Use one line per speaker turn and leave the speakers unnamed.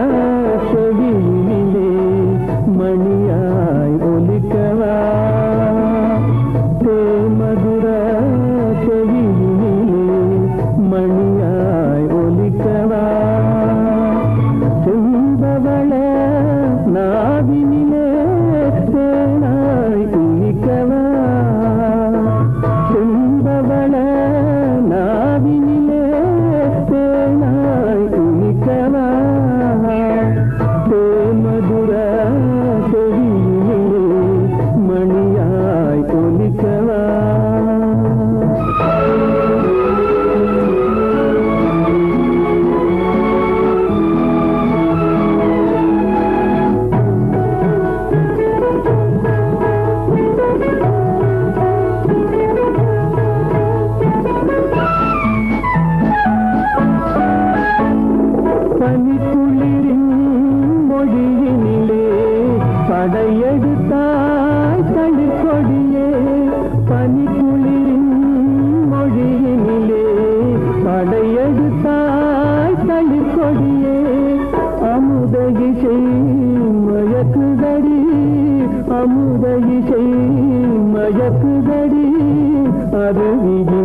से படையெடுத்தாய் தளிர் கொடியே பனிக்குளிரின் மொழியினிலே. படையெடுத்தாய் தளிர் கொடியே அமுதகிசை மயக்குதடி அமுதகிசை மயக்குதடி அருவியில்